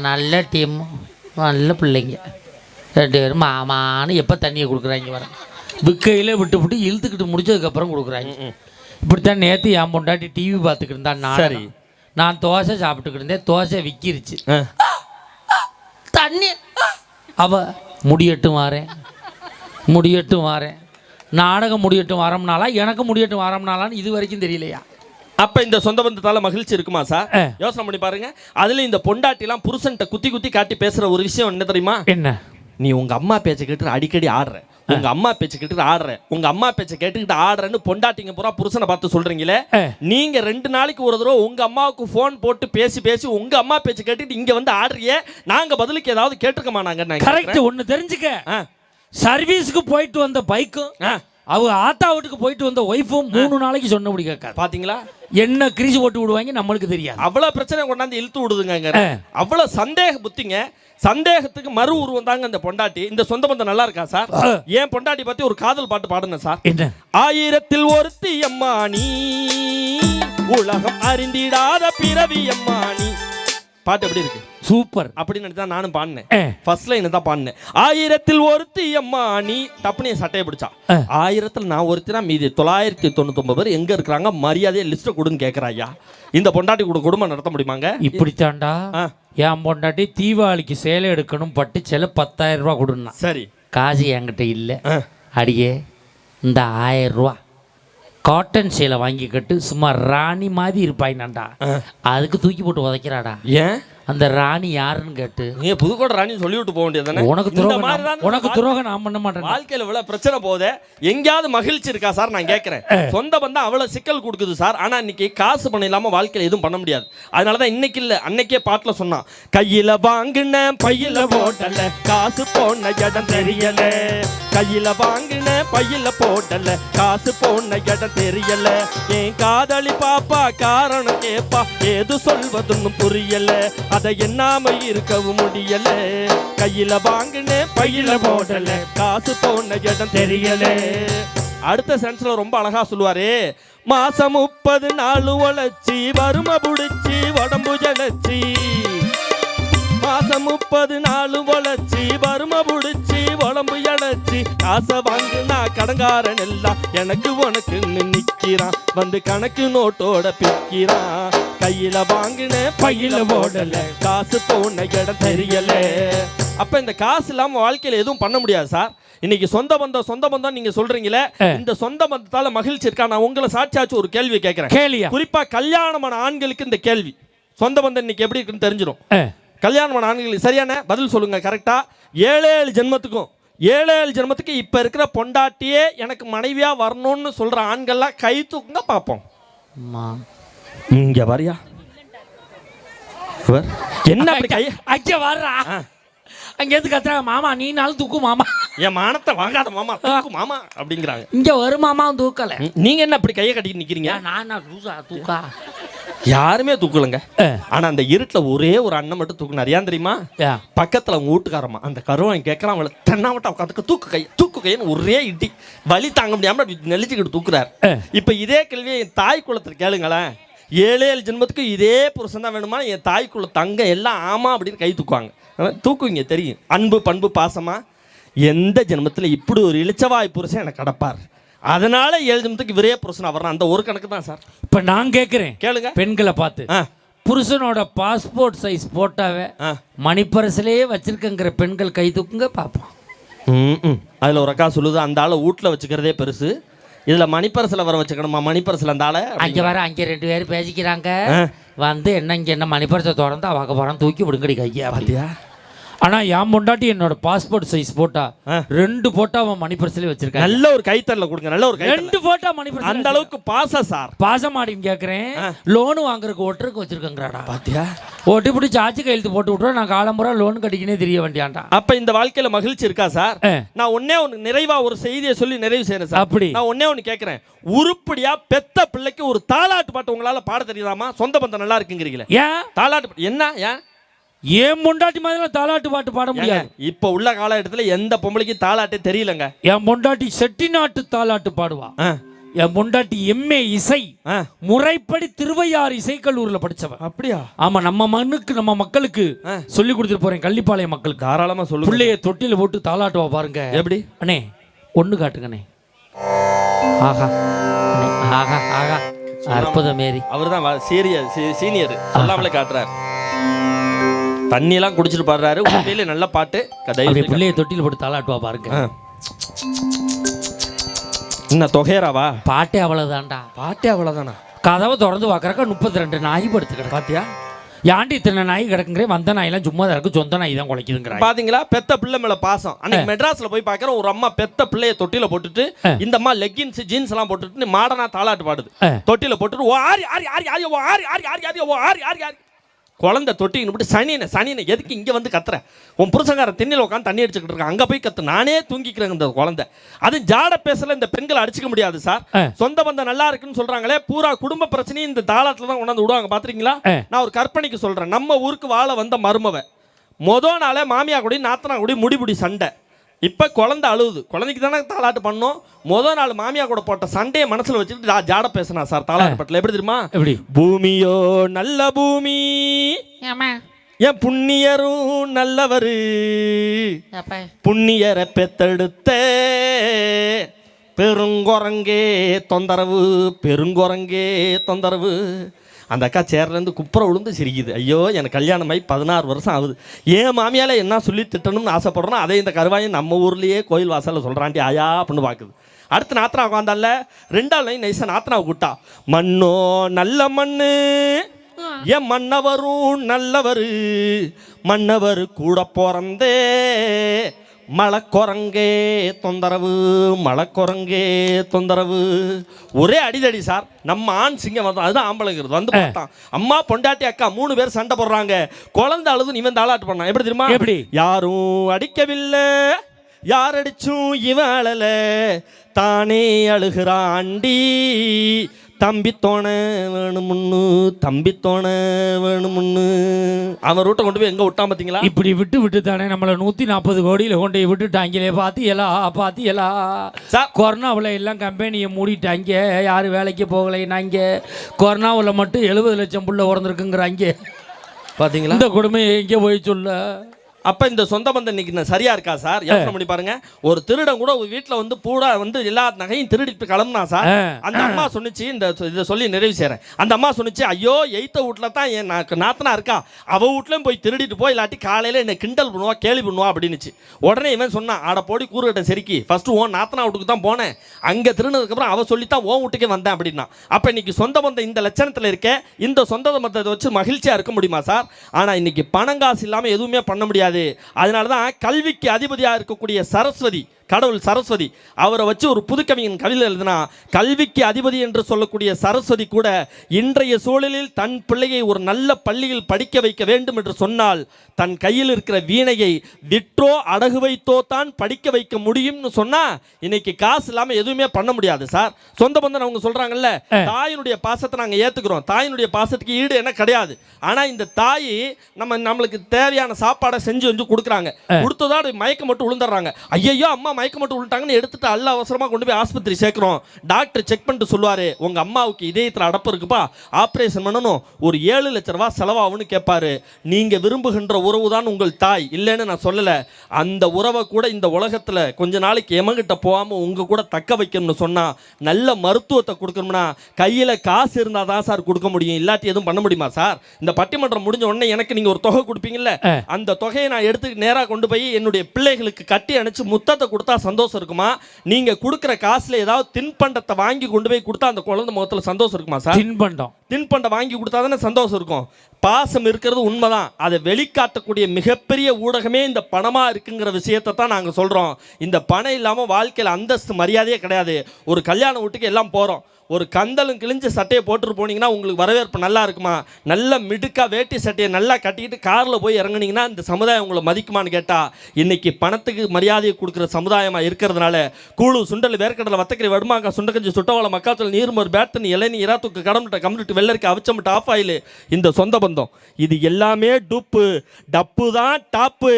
நல்ல டீம் நல்ல பிள்ளைங்க. ரெண்டு பேரும் மாமான்னு எப்போ தண்ணியை கொடுக்குறாங்க வர விக்கையில விட்டு விட்டு இழுத்துக்கிட்டு முடிச்சதுக்கப்புறம் கொடுக்குறாங்க. இப்படித்தான் நேற்று என் பொண்டாட்டி டிவி பார்த்துக்கிட்டு இருந்தான் நான் சரி. நான் தோசை சாப்பிட்டுக்கிட்டு இருந்தேன். தோசை விக்கிருச்சு. தண்ணி. அவ முடியட்டும் வாரேன். முடியட்டும் வாரேன். நாடகம் முடியட்டும் வாரம்னாலா எனக்கு முடியட்டும் வாரம்னாலான்னு இது வரைக்கும் தெரியலையா? அப்ப இந்த சொந்த பந்தத்தால மகிழ்ச்சி இருக்குமா சார். யோசனை பண்ணி பாருங்க. அதுல இந்த பொண்டாட்டிலாம் புருஷன்ட்ட குத்தி குத்தி காட்டி பேசுற ஒரு விஷயம் என்ன தெரியுமா? என்ன? நீ உங்க அம்மா பேச்சை கேட்டு அடிக்கடி ஆடுற. உங்க அம்மா பேச்சை கேட்டு ஆடுற உங்க அம்மா பேச்சை கேட்டுக்கிட்டு ஆடுறன்னு பொண்டாட்டிங்க பூரா புருஷனை பார்த்து சொல்றீங்களே. நீங்க ரெண்டு நாளைக்கு ஒரு தடவை உங்க அம்மாவுக்கு ஃபோன் போட்டு பேசி பேசி உங்க அம்மா பேச்சை கேட்டுட்டு இங்க வந்து ஆடுறியே? நாங்க பதிலுக்கு ஏதாவது கேட்டிருக்கோமா நாங்க கரெக்ட் ஒன்று தெரிஞ்சுக்க. சர்வீஸுக்கு போயிட்டு வந்த பைக்கும் அவங்க ஆத்தா வீட்டுக்கு போயிட்டு வந்த ஒய்ஃபும் மூணு நாளைக்கு சொன்னபடி கேட்காது. பாத்தீங்களா? என்ன கிரீஸ் போட்டு விடுவாங்க நம்மளுக்கு தெரியாது. அவ்வளவு பிரச்சனை கொண்டாந்து இழுத்து விடுதுங்க. அவ்வளவு சந்தேக புத்திங்க. சந்தேகத்துக்கு மறு உருவம் தாங்க இந்த பொண்டாட்டி. இந்த சொந்த பந்தம் நல்லா இருக்கா சார். ஏன் பொண்டாட்டி பத்தி ஒரு காதல் பாட்டு பாடுங்க சார்? என்ன? ஆயிரத்தில் ஒருத்தி அம்மா நீ உலகம் அறிந்திடாத பிறவி அம்மா நீ பாட்டு எப்படி இருக்கு? சூப்பர் அப்படின்னு தான் நானும் பாடினேன். ஃபர்ஸ்ட் லைன் தான் பாடினேன். ஆயிரத்தில் ஒருத்தி அம்மா நீ டப்புனு சட்டையை பிடிச்சா. ஆயிரத்தில் நான் ஒருத்தினா மீதி தொள்ளாயிரத்தி தொண்ணூத்தொம்பது பேர் எங்க இருக்கிறாங்க? மரியாதையை லிஸ்ட்டை கொடுன்னு கேட்குறாயா இந்த பொண்டாட்டி கூட குடும்பம் நடத்த முடியுமாங்க? இப்படித்தாண்டா. என் பொண்டாட்டி தீபாவளிக்கு சேலை எடுக்கணும் பட்டு சேலை பத்தாயிரம் ரூபா கொடுனா சரி. காசு என்கிட்ட இல்லை. அடியே இந்த ஆயிரம் ரூபா காட்டன் சேலை வாங்கி கட்டு சும்மா ராணி மாதிரி இருப்பாயினாண்டா. அதுக்கு தூக்கி போட்டு உதைக்கிறாடா. ஏன்? அந்த ராணி யாருன்னு கேட்டு நீ புதுக்கோட்டை ராணி சொல்லி விட்டு போக வேண்டியது உனக்கு துரோகம் உனக்கு துரோகம் நான் பண்ண மாட்டேன் வாழ்க்கையில இவ்வளவு பிரச்சனை போதே எங்கேயாவது மகிழ்ச்சி இருக்கா சார்? நான் கேட்கறேன். சொந்த பந்தம் அவ்வளவு சிக்கல் கொடுக்குது சார். ஆனா இன்னைக்கு காசு பணம் இல்லாம வாழ்க்கையில எதுவும் பண்ண முடியாது. அதனாலதான் இன்னைக்கு இல்ல அன்னைக்கே பாட்டுல சொன்னான் கையில வாங்கின பையில போட்டல காசு போன இடம் தெரியல. கையில வாங்கின பையில போட்டல காசு போன இடம் தெரியல. என் காதலி பாப்பா காரணம் கேப்பா ஏது சொல்வதுன்னு புரியல. அதை எண்ணாம இருக்கவும் முடியல. கையில வாங்கினே பையில போடல. காசு போன இடம் தெரியல. அடுத்த சென்ஸ்ல ரொம்ப அழகா சொல்லுவாரு. மாசம் முப்பது நாள் உழைச்சி வறுமை புடிச்சி உடம்பு ஜலச்சி. மாசம் முப்பது நாளும் உழைச்சி வறுமை புடிச்சி உடம்பு இழைச்சி காசை வாங்குனா கடங்காரன் எல்லாம் எனக்கு உனக்குன்னு நிக்கிறான். வந்து கணக்கு நோட்டோட பிக்கிறான். கையில வாங்கின பையில ஓடல காசு போன இடம் தெரியல. அப்ப இந்த காசு இல்லாம வாழ்க்கையில எதுவும் பண்ண முடியாது சார். இன்னைக்கு சொந்த பந்தம் சொந்த பந்தம் நீங்க சொல்றீங்களே இந்த சொந்த பந்தத்தால மகிழ்ச்சி இருக்கா? நான் உங்களை சாட்சியாச்சு ஒரு கேள்வி கேட்கிறேன். குறிப்பா கல்யாணமான ஆண்களுக்கு இந்த கேள்வி. சொந்த பந்தம் இன்னைக்கு எப்படி இருக்குன்னு தெரிஞ்சிடும். கல்யாணமான ஆண்களுக்கு சரியான பதில் சொல்லுங்க கரெக்டா ஏழு ஏழு ஜென்மத்துக்கும் ஏழு ஏழு ஜென்மத்துக்கு இப்ப இருக்கிற பொண்டாட்டியே எனக்கு மனைவியா வரணும்னு சொல்ற ஆண்கள்லாம் கை தூக்குங்க பார்ப்போம் அம்மா. இங்க வரியா என்ன அப்படி கை? அங்க வர்றா அங்கேருந்து கத்துறாங்க மாமா நீ நாளும் தூக்கு மாமா. என் மானத்தை வாங்காத மாமா. தூக்கு மாமா அப்படிங்கிறாங்க. இங்க ஒரு மாமா தூக்கல. ம், நீங்க என்ன அப்படி கையை கட்டிட்டு நிக்கிறீங்க? ஏன் நான் லூசா தூக்கா. யாருமே தூக்கலங்க. ஆனா அந்த இருட்டுல ஒரே ஒரு அண்ணன் மட்டும் தூக்குனார். ஏன் தெரியுமா? பக்கத்துல அவங்க வீட்டுக்காரம்மா அந்த கருவான் கேட்கறான் அவளை தென்னாவட்ட உட்காந்துக்க தூக்கு கை தூக்கு கைன்னு ஒரே இடி வலி தாங்க முடியாம அப்படி நெளிச்சுக்கிட்டு தூக்குறாரு. இப்ப இதே கேள்வியை என் தாய் குலத்துல கேளுங்களேன். ஏழு ஏழு ஜென்மத்துக்கு இதே புருஷன் தான் வேணுமா? என் தாய் குல தங்க எல்லாம் ஆமா அப்படின்னு கை தூக்குவாங்க. தூக்குவீங்க தெரியும். அன்பு பண்பு பாசமா? எந்த ஜென்மத்துல இப்படி ஒரு இளிச்சவாய் புருஷன் எனக்கு கிடப்பார்? அதனால ஜென்மத்துக்கு இவரே புருஷன் வர்றான். அந்த ஒரு கணக்கு தான் சார். இப்ப நான் கேக்குறேன். கேளுங்க. பெண்களை பார்த்து. புருஷனோட பாஸ்போர்ட் சைஸ் போட்டாவே மணிப்பரசிலேயே வச்சிருக்கங்கிற பெண்கள் கை தூக்குங்க பார்ப்போம். ம் அதில் ஒரு அக்கா சொல்லுது அந்த ஆளை வீட்டில் வச்சுக்கிறதே பெருசு. இதில் மணிப்பரசில் வர வச்சுக்கணுமா? மணிப்பரசில் அந்த ஆளை? அங்க வர அங்க ரெண்டு பேரும் பேசிக்கிறாங்க. வந்து என்ன இங்க என்ன மணிப்பரசை திறந்து அவங்க படம் தூக்கி விடுங்கடி கையா பார்த்தியா ஆனா என் பொண்டாட்டி என்னோட பாஸ்போர்ட் சைஸ் போட்டா ரெண்டு போட்டோ அவன் மணிப்பரசிலே வச்சிருக்காங்க. நல்ல ஒரு கைத்தறல கொடுங்க நல்ல ஒரு ரெண்டு போட்டோ மணிப்பரசு அந்த அளவுக்கு பாச சார். பாசமாடின்னு கேட்குறேன் லோனு வாங்குறதுக்கு ஒட்டுறதுக்கு வச்சிருக்கேங்கிறாடா. பாத்தியா? ஓட்டி பிடிச்சி ஆட்சி கையெழுத்து போட்டு விட்றோம் நான் காலம்புறா லோன் கட்டிக்கினே தெரிய வேண்டியான்டா. அப்ப இந்த வாழ்க்கையில மகிழ்ச்சி இருக்கா சார். நான் ஒன்னே ஒன்று நிறைவா ஒரு செய்தியை சொல்லி நிறைவு செய்யறேன் சார். அப்படி. நான் ஒன்னே ஒன்று கேட்கறேன் உருப்படியா பெத்த பிள்ளைக்கு ஒரு தாலாட்டு பாட்டு உங்களால பாட தெரியுதாமா சொந்த பந்தம் நல்லா இருக்குங்கிறீங்களே. ஏன்? தாலாட்டு என்ன? ஏன்? ஏன் பொண்டாட்டி மாதிரி தாலாட்டு பாட்டு பாட முடியாது? இப்ப உள்ள காலகட்டத்துல எந்த பொம்பளைக்கு தாலாட்டே தெரியலங்க. என் பொண்டாட்டி செட்டிநாட்டு தாலாட்டு பாடுவா. என் பொண்டாட்டி எம்ஏ இசை. முறைப்படி திருவையாறு இசைக்கல்லூரில் படிச்சவன். அப்படியா? ஆமா நம்ம மண்ணுக்கு நம்ம மக்களுக்கு சொல்லி கொடுத்துட்டு போறேன் கள்ளிப்பாளையம் மக்களுக்கு. தாராளமா சொல்லுங்க. பிள்ளைய தொட்டில போட்டு தாலாட்டுவா பாருங்க. எப்படி? அண்ணே ஒண்ணு காட்டுங்கண்ணே. ஆஹா ஆஹா ஆஹா. அற்புதம் மேரி. அவர்தான் சீரியர் சீனியர். சொல்லாமலே காட்டுறாரு. தண்ணி எல்லாம் குடிச்சிட்டு பாடுறாரு உண்மையிலே நல்ல பாட்டு க- தயவு அப்படி செஞ்சு- பிள்ளைய தொட்டில போட்டு தாலாட்டுவா பாருங்க. என்ன தொகையராவா பாட்டே அவ்வளவுதான்டா பாட்டே அவ்வளவுதானா கதவை திறந்து பார்க்கறக்கா முப்பத்தி ரெண்டு நாய் படுத்து கிடக்கு பாத்தியா ஏன்டி இத்தனை நாய் கிடக்குங்கிறேன் வந்த நாயெல்லாம் சும்மா தான் இருக்கு சொந்த நாய் தான் குலைக்குதுங்கிறாங்க பாத்தீங்களா பெத்த பிள்ளை மேல பாசம் அன்னைக்கு மெட்ராஸ்ல போய் பாக்குறோம் ஒரு அம்மா பெத்த பிள்ளைய தொட்டில போட்டுட்டு இந்த அம்மா லெக்கின்ஸ் ஜீன்ஸ் எல்லாம் போட்டுட்டு மாடனா தாளாட்டு பாடுது. தொட்டில போட்டுட்டு ஓ ஆரி ஆரி ஆரி ஆரி ஓ ஆரி ஆரி ஆரி ஆரி ஓ ஆரி ஆரி ஆரி குழந்தை தொட்டின்னு விட்டு சனியனை சனியனை எதுக்கு இங்க வந்து கத்துற? உன் புருஷங்காரன் திண்ணில உட்காந்து தண்ணி அடிச்சுக்கிட்டு இருக்கான். அங்க போய் கத்து. நானே தூங்கிக்கிறேன் இந்த குழந்தை. அது ஜாட பேசல இந்த பெண்களை அடிச்சுக்க முடியாது சார். சொந்த பந்தம் நல்லா இருக்குன்னு சொல்றாங்களே பூரா குடும்ப பிரச்சனையும் இந்த தாளாத்துல தான் கொண்டாந்து விடுவாங்க. பாத்துறீங்களா. நான் ஒரு கற்பனைக்கு சொல்றேன். நம்ம ஊருக்கு வாழ வந்த மருமவ மொத நாளே மாமியா கூடி நாத்தனா கூடி முடிபுடி சண்டை. இப்ப குழந்தை அழுவுது. குழந்தைக்கு தானே தாளாட்டு பண்ணோம். முத நாள் மாமியா கூட போட்ட சண்டையை மனசுல வச்சுட்டு ஜாட பேசினா சார் தாளாட்டு பட்டில். எப்படி தெரியுமா? எப்படி? பூமியோ நல்ல பூமி. என் புண்ணியரும் நல்லவரு. புண்ணியரை பெத்தெடுத்த பெருங்குரங்கே தொந்தரவு பெருங்குரங்கே தொந்தரவு. அந்த அக்கா சேர்லேருந்து குப்புற விழுந்து சிரிக்குது. ஐயோ எனக்கு கல்யாணமாகி பதினாறு வருஷம் ஆகுது. ஏன் மாமியால என்ன சொல்லி திட்டணும்னு ஆசைப்படுறோம் அதே இந்த கருவாயும் நம்ம ஊர்லேயே கோயில் வாசலில் சொல்கிறாண்டி ஆயா அப்படின்னு பார்க்குது. அடுத்து நாத்தனா உட்காந்தால ரெண்டாள் லைன் நைஸாக நாத்தனாவை கூட்டா மண்ணோ நல்ல மண்ணு. என் மன்னவரும் நல்லவரு மன்னவர் கூட பிறந்தே மலைக்குரங்கே தொந்தரவு மலைக்குரங்கே தொந்தரவு. ஒரே அடிதடி சார் நம்ம ஆண் சிங்கம் வந்தோம் அதுதான் ஆம்பளைங்கிறது வந்து பார்த்தான். அம்மா பொண்டாட்டி அக்கா மூணு பேர் சண்டை போடுறாங்க. குழந்தை அழுது இவன் தாளாட்டு பண்ணான். எப்படி தெரியுமா? எப்படி? யாரும் அடிக்கவில்லை யார் அடிச்சும் இவன் அழல. தானே அழுகிறாண்டி தம்பி தோண வேணுமுன்னு தம்பி தோண வேணுமுன்னு அவன் ரூட்டை கொண்டு போய் எங்க விட்டான் பாத்தீங்களா? இப்படி விட்டு விட்டு தானே நம்மளை நூற்றி நாற்பது கோடியில் கொண்டு போய் விட்டுட்டாங்களே பாத்தியலா பாத்தியலா சார் கொரோனாவில் எல்லாம் கம்பெனியை மூடிட்டாங்க யாரும் வேலைக்கு போகலைன்னாங்க கொரோனாவில் மட்டும் எழுபது லட்சம் புள்ள உறந்துருக்குங்கிறாங்க பாத்தீங்களா? இந்த கொடுமையை எங்கே போய் சொல்ல? அப்ப இந்த சொந்த பந்தம் இன்னைக்கு நான் சரியா இருக்கா சார்? யோசனை பண்ணி பாருங்க. ஒரு திருடன் கூட ஒரு வீட்ல வந்து பூரா வந்து எல்லா நகையும் திருடிட்டு கிளம்புனா சார். அந்த அம்மா சொன்னுச்சு இந்த இதை சொல்லி நிறைவு செய்றேன். அந்த அம்மா சொன்னுச்சு ஐயோ எய்த்த வீட்ல தான் என் நாத்தனா இருக்கா? அவ வீட்லயும் போய் திருடிட்டு போய் இல்லாட்டி காலையில என்ன கிண்டல் பண்ணுவா கேலி பண்ணுவா அப்படின்னுச்சு. உடனே இவன் சொன்னான் ஆட போடி கூறுகிட்ட செருக்கி ஃபர்ஸ்ட் ஓன் நாத்தனா வீட்டுக்கு தான் போனேன். அங்க திருடினதுக்கு அப்புறம் அவ சொல்லித்தான் ஓன் வீட்டுக்கே வந்தேன் அப்படின்னா அப்ப இன்னைக்கு சொந்த பந்தம் இந்த லட்சணத்துல இருக்க இந்த சொந்த பந்தத்தை வச்சு மகிழ்ச்சியா இருக்க முடியுமா சார்? ஆனா இன்னைக்கு பணங்காசு இல்லாம எதுவுமே பண்ண முடியாது. அதனால தான் கல்விக்கு அதிபதியா இருக்கக்கூடிய சரஸ்வதி கடவுள் சரஸ்வதி. அவரை வச்சு ஒரு புதுக்கவிஞன் கவிதை எழுதினா கல்விக்கு அதிபதி என்று சொல்லக்கூடிய சரஸ்வதி கூட இன்றைய சூழலில் தன் பிள்ளையை ஒரு நல்ல பள்ளியில் படிக்க வைக்க வேண்டும் என்று சொன்னால் தன் கையில் இருக்கிற வீணையை விற்றோ அடகு வைத்தோ தான் படிக்க வைக்க முடியும்னு சொன்னா இன்னைக்கு காசு இல்லாம எதுவுமே பண்ண முடியாது சார். சொந்த பந்தம் அவங்க சொல்றாங்கல்ல தாயினுடைய பாசத்தை நாங்க ஏத்துக்கிறோம். தாயினுடைய பாசத்துக்கு ஈடு என்ன கிடையாது. ஆனா இந்த தாய் நம்ம நம்மளுக்கு தேவையான சாப்பாடை செஞ்சு வந்து கொடுக்குறாங்க. கொடுத்ததோட மயக்கம் மட்டும் விழுந்துடுறாங்க ஐயோ அம்மா மயக்கம் மட்டும் விழுந்துட்டாங்கன்னு எடுத்துட்டு அல்ல அவசரமா கொண்டு போய் ஆஸ்பத்திரி சேர்க்கிறோம். டாக்டர் செக் பண்ணிட்டு சொல்லுவாரு உங்க அம்மாவுக்கு இதயத்துல அடப்பு இருக்குப்பா ஆபரேஷன் பண்ணணும். ஒரு ஏழு லட்ச ரூபாய் செலவாகும்னு கேட்பாரு நீங்க விரும்புகின்ற உறவு தான் உங்கள் தாய். இல்லைன்னு நான் சொல்லல. அந்த உறவை கூட இந்த உலகத்துல கொஞ்ச நாளைக்கு எமங்கிட்ட போகாம உங்க கூட தக்க வைக்கணும்னு சொன்னா நல்ல மருத்துவத்தை கொடுக்கணும்னா கையில காசு இருந்தா தான் சார் கொடுக்க முடியும். இல்லாட்டி எதுவும் பண்ண முடியுமா சார்? இந்த பட்டிமன்றம் முடிஞ்ச உடனே எனக்கு நீங்க ஒரு தொகை கொடுப்பீங்கல்ல? அந்த தொகையை நான் எடுத்து நேரா கொண்டு போய் என்னுடைய பிள்ளைகளுக்கு கட்டி அணைச்சு முத்தத்தை கொடுத்தா சந்தோஷம் இருக்குமா? நீங்க கொடுக்குற காசுல ஏதாவது தின்பண்டத்தை வாங்கி கொண்டு போய் கொடுத்தா அந்த குழந்தை முகத்துல சந்தோஷம் இருக்குமா சார்? தின்பண்டம். தின்பண்டம் வாங்கி கொடுத்தா தானே சந்தோஷம் இருக்கும். பாசம் இருக்கிறது உண்மைதான். அதை வெளிக்காட்டக்கூடிய மிகப்பெரிய ஊடகமே இந்த பணமா இருக்குங்கிற விஷயத்தை தான் நாங்கள் சொல்றோம். இந்த பணம் இல்லாமல் வாழ்க்கையில் அந்தஸ்து மரியாதையே கிடையாது. ஒரு கல்யாண வீட்டுக்கு எல்லாம் போறோம். ஒரு கந்தலும் கிழிஞ்ச சட்டையை போட்டுட்டு போனீங்கன்னா உங்களுக்கு வரவேற்பு நல்லா இருக்குமா? நல்ல மிடுக்கா வேட்டி சட்டையை நல்லா கட்டிக்கிட்டு காரில் போய் இறங்குனீங்கன்னா இந்த சமுதாயம் உங்களை மதிக்குமான்னு கேட்டால் இன்றைக்கி பணத்துக்கு மரியாதையை கொடுக்குற சமுதாயமாக இருக்கிறதுனால கூழு சுண்டல் வேர்க்கடலை வத்தக்கறி வடுமாங்க சுண்டக்கஞ்சி சுட்டவளம் மக்காத்தூள் நீர்மோர் பேத்தனி இளநீ இராத்துக்கு கடமுட்ட கம்மிட்டு வெள்ளரிக்கை அவிச்சமிட்டு ஆஃப் ஆயில் இந்த சொந்த பந்தம். இது எல்லாமே டூப்பு டப்பு தான் டாப்பு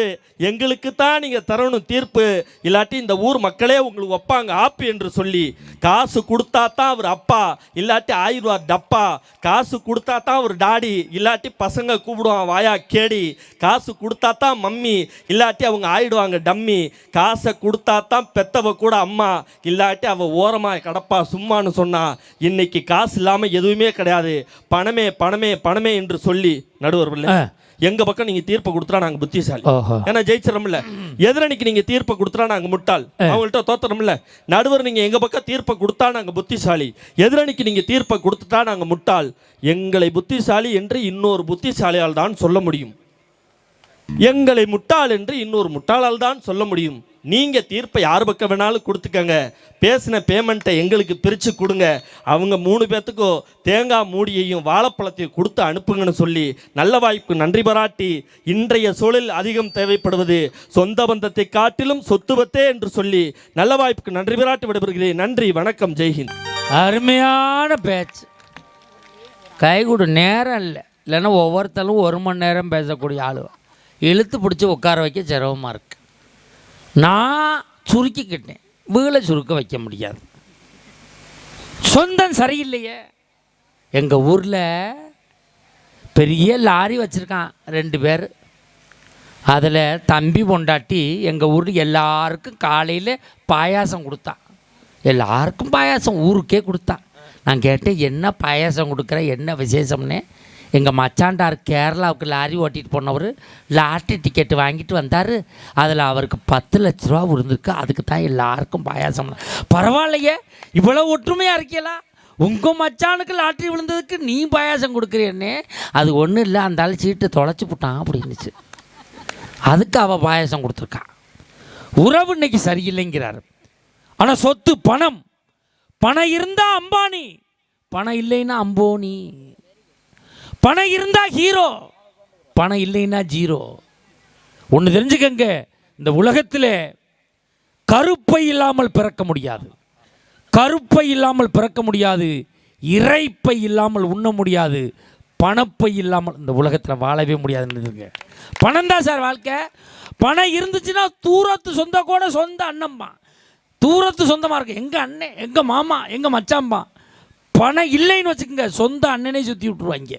எங்களுக்கு தான் நீங்கள் தரணும் தீர்ப்பு. இல்லாட்டி இந்த ஊர் மக்களே உங்களுக்கு வைப்பாங்க ஆப்பு என்று சொல்லி காசு கொடுத்தா தான் அவர் அப்பா இல்லாட்டி ஆயிரம் டப்பா. காசு கொடுத்தா தான் ஒரு டாடி இல்லாட்டி பசங்க கூப்பிடுவான் வாயா கேடி. காசு கொடுத்தா தான் மம்மி இல்லாட்டி அவங்க ஆயிடுவாங்க டம்மி. காசை கொடுத்தா தான் பெத்தவ கூட அம்மா இல்லாட்டி அவள் ஓரமா கடப்பா சும்மான்னு சொன்னா. இன்னைக்கு காசு இல்லாமல் எதுவுமே கிடையாது. பணமே பணமே பணமே என்று சொல்லி நடுவர் எங்க பக்கம் நீங்க தீர்ப்பை கொடுத்துட்டா நாங்க புத்திசாலி. ஏன்னா ஜெயிச்சிடம்ல எதிரணிக்கு நீங்க தீர்ப்பை கொடுத்தா நாங்க முட்டாள். அவங்கள்ட்ட தோத்துறோம்ல. நடுவர் நீங்க எங்க பக்கம் தீர்ப்பை கொடுத்தா நாங்க புத்திசாலி. எதிரணிக்கு நீங்க தீர்ப்பை கொடுத்துட்டா நாங்க முட்டாள். எங்களை புத்திசாலி என்று இன்னொரு புத்திசாலியால் தான் சொல்ல முடியும். எங்களை முட்டாள் என்று இன்னொரு முட்டாளால் தான் சொல்ல முடியும். நீங்க தீர்ப்பை யார் பக்கம் வேணாலும் கொடுத்துக்கங்க. பேசின பேமெண்ட்டை எங்களுக்கு பிரித்து கொடுங்க. அவங்க மூணு பேர்த்துக்கோ தேங்காய் மூடியையும் வாழைப்பழத்தையும் கொடுத்து அனுப்புங்கன்னு சொல்லி நல்ல வாய்ப்பு நன்றி பாராட்டி இன்றைய சூழல் அதிகம் தேவைப்படுவது சொந்த பந்தத்தை காட்டிலும் சொத்துவத்தே என்று சொல்லி நல்ல வாய்ப்புக்கு நன்றி பாராட்டி விடைபெறுகிறேன். நன்றி வணக்கம் ஜெய்ஹிந்த் அருமையான பேச்சு. கை கொடு நேரம் இல்லை. இல்லைன்னா ஒவ்வொருத்தரும் ஒரு மணி நேரம் பேசக்கூடிய ஆளுவா? இழுத்து பிடிச்சி உட்கார வைக்க சிரமமாக இருக்குது நான் சுருக்கிக்கிட்டேன். வீலை சுருக்க வைக்க முடியாது. சொந்தம் சரியில்லையே. எங்கள் ஊரில் பெரிய லாரி வச்சுருக்கான் ரெண்டு பேர். அதில் தம்பி பொண்டாட்டி எங்கள் ஊரில் எல்லாருக்கும் காலையில் பாயாசம் கொடுத்தான். எல்லாருக்கும் பாயாசம் ஊருக்கே கொடுத்தான். நான் கேட்டேன் என்ன பாயாசம் கொடுக்குற? என்ன விசேஷம்னு? எங்கள் மச்சாண்டார் கேரளாவுக்கு லாரி ஓட்டிகிட்டு போனவர் லாட்ரி டிக்கெட் வாங்கிட்டு வந்தார். அதில் அவருக்கு பத்து லட்ச ரூபா விழுந்திருக்கு. அதுக்கு தான் எல்லாருக்கும் பாயாசம். பரவாயில்லையே இவ்வளோ ஒற்றுமையாக இருக்கீங்களா? உங்கள் மச்சானுக்கு லாட்ரி விழுந்ததுக்கு நீ பாயாசம் கொடுக்குறியன்னே அது ஒன்றும் இல்லை அந்த ஆள் சீட்டு தொலைச்சி போட்டான் அப்படின்னுச்சு அதுக்கு அவள் பாயாசம் கொடுத்துருக்கான் உறவு இன்னைக்கு சரியில்லைங்கிறார். ஆனால் சொத்து பணம். பணம் இருந்தால் அம்பானி. பணம் இல்லைன்னா அம்போனி. பணம் இருந்தால் ஹீரோ. பணம் இல்லைன்னா ஜீரோ. ஒன்று தெரிஞ்சுக்கங்க இந்த உலகத்தில் கருப்பை இல்லாமல் பிறக்க முடியாது. கருப்பை இல்லாமல் பிறக்க முடியாது இறைப்பை இல்லாமல் உண்ண முடியாது பணப்பை இல்லாமல் இந்த உலகத்தில் வாழவே முடியாதுன்னு பணம் தான் சார் வாழ்க்கை. பணம் இருந்துச்சுன்னா தூரத்து சொந்த கூட சொந்த அண்ணம்மா. தூரத்து சொந்தமாக இருக்கு. எங்கள் அண்ணன் எங்கள் மாமா எங்கள் மச்சாம்பா பணம் இல்லைன்னு வச்சுக்கோங்க சொந்த அண்ணனே சுற்றி விட்ருவாங்க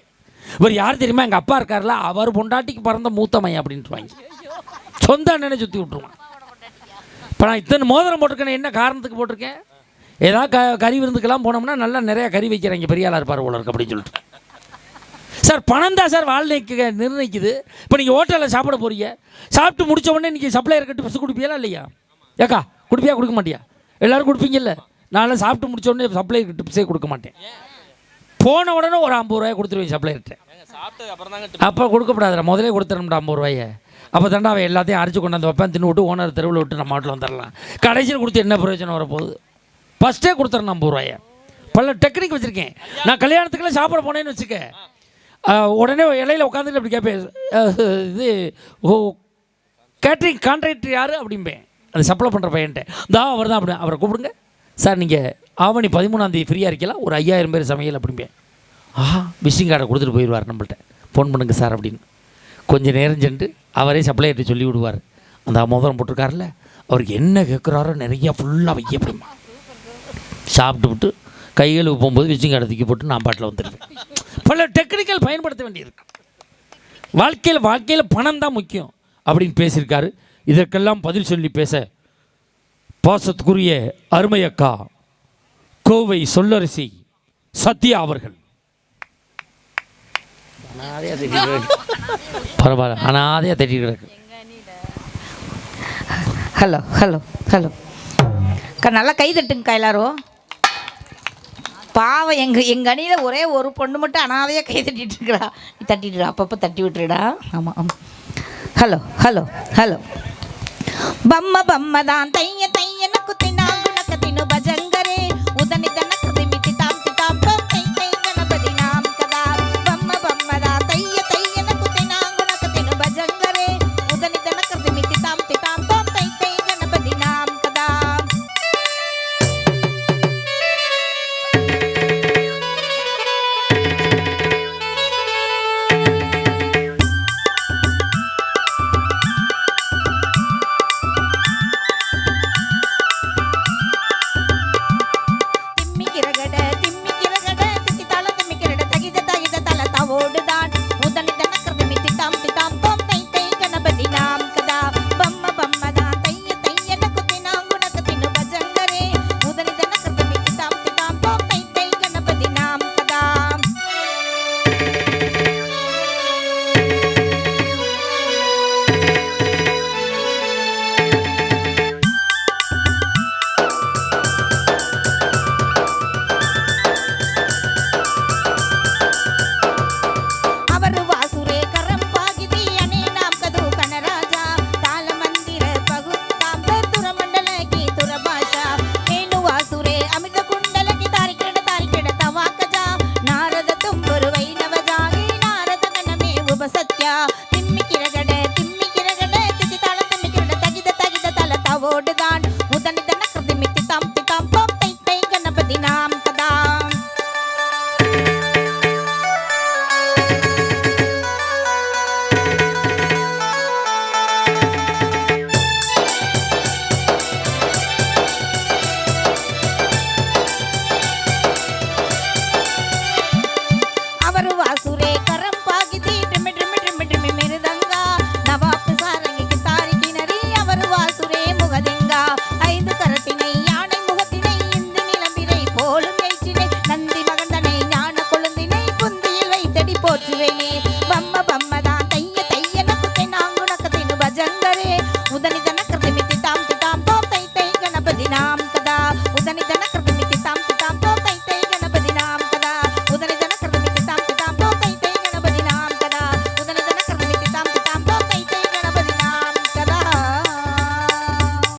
இவர் யார் தெரியுமா? எங்கள் அப்பா இருக்கார்ல அவர் பொண்டாட்டிக்கு பிறந்த மூத்த மையம் அப்படின்ட்டுவாங்க சொந்த அண்ணனை சுற்றி விட்ருவான் இப்போ நான் இத்தனை மோதிரம் போட்டிருக்கேன் என்ன காரணத்துக்கு போட்டிருக்கேன்? ஏதாவது க கறி விருந்துக்கெல்லாம் போனோம்னா நல்லா நிறையா கறி வைக்கிறாங்க பெரிய ஆளாக இருப்பார் போல இருக்கு அப்படின்னு சொல்லிட்டு. சார் பணம் தான் சார் வாழ்நிலைக்கு நிர்ணயிக்குது. இப்போ நீங்கள் ஹோட்டலில் சாப்பிட போறீங்க. சாப்பிட்டு முடிச்ச உடனே நீங்கள் சப்ளையர் கட்டு பஸ் கொடுப்பீங்களா இல்லையா? ஏக்கா கொடுப்பியா கொடுக்க மாட்டியா? எல்லாரும் கொடுப்பீங்கல்ல? நான்லாம் சாப்பிட்டு முடிச்ச உடனே சப்ளையர் டிப்ஸே கொடுக்க மாட்டேன். போன உடனே ஒரு ஐம்பது ரூபாய் கொடுத்துருவேன் சப்ளையர்கிட்ட. அப்போ கொடுக்கப்படாதுடா முதலே கொடுத்துறோம்டா ஐம்பது ரூபாயை. அப்போ தாண்டா அவன் எல்லாத்தையும் அரைச்சி கொண்டாந்து வைப்பேன் தின்னு விட்டு ஓனர் தெருவில் விட்டு நம்ம மாட்டில் வந்துடலாம். கடைசியில் கொடுத்து என்ன பிரயோஜனம் வரப்போகுது? ஃபஸ்ட்டே கொடுத்துறேன் ஐம்பது ரூபாயை. பல டெக்னிக் வச்சுருக்கேன். நான் கல்யாணத்துக்குலாம் சாப்பிட போனேன்னு வச்சுக்க. உடனே இலையில உட்காந்துட்டு அப்படி கேட்பேன் இது ஓ கேட்ரிங் கான்ட்ராக்டர் யார் அப்படிம்பேன். அது சப்ளை பண்ணுற பையன்ட்ட தான் அவர் தான் அப்படி அவரை கூப்பிடுங்க. சார் நீங்கள் ஆவணி பதிமூணாந்தேதி ஃப்ரீயாக இருக்கலாம் ஒரு ஐயாயிரம் பேர் சமையல் அப்படிம்பேன். ஆஹா விசிங் கார்டை கொடுத்துட்டு போயிடுவார் நம்மள்ட்ட. ஃபோன் பண்ணுங்க சார் அப்படின்னு. கொஞ்சம் நேரம் சென்று அவரே சப்ளைட்டு சொல்லி விடுவார். அந்த மோதிரம் போட்டிருக்காருல்ல அவருக்கு என்ன கேட்குறாரோ நிறையா ஃபுல்லாக வைக்க சாப்பிட்டு விட்டு கைகளுக்கு போகும்போது விசிங் கார்டை தூக்கி போட்டு நான் பாட்டில் வந்துடுவேன் பல டெக்னிக்கல் பயன்படுத்த வேண்டியிருக்கு. வாழ்க்கையில் வாழ்க்கையில் பணம் தான் முக்கியம் அப்படின்னு பேசியிருக்காரு. இதற்கெல்லாம் பதில் சொல்லி பேச பாசத்துக்குரிய அருமை அக்கா கோவை சொல்லரசி சத்யா அவர்கள். பரவாயில்ல அனாதையாக தட்டி கிடக்கு ஹலோ ஹலோ ஹலோ. அக்கா நல்லா கை தட்டுங்கக்கா எல்லாரும். பாவம் எங்கள் எங்கள் அணியில் ஒரே ஒரு பொண்ணு மட்டும் அனாதையாக கை தட்டிட்டு இருக்கிறா நீ தட்டிடுடா அப்பப்போ தட்டி விட்டுருடா. ஆமாம் ஆமாம் ஹலோ ஹலோ ஹலோ. பம்ம பம்ம தான் தைய. ಎನಕುತಿ ನಾಗುಣಕತಿನು ಭಜಂಗರೆ ಉದನಿದ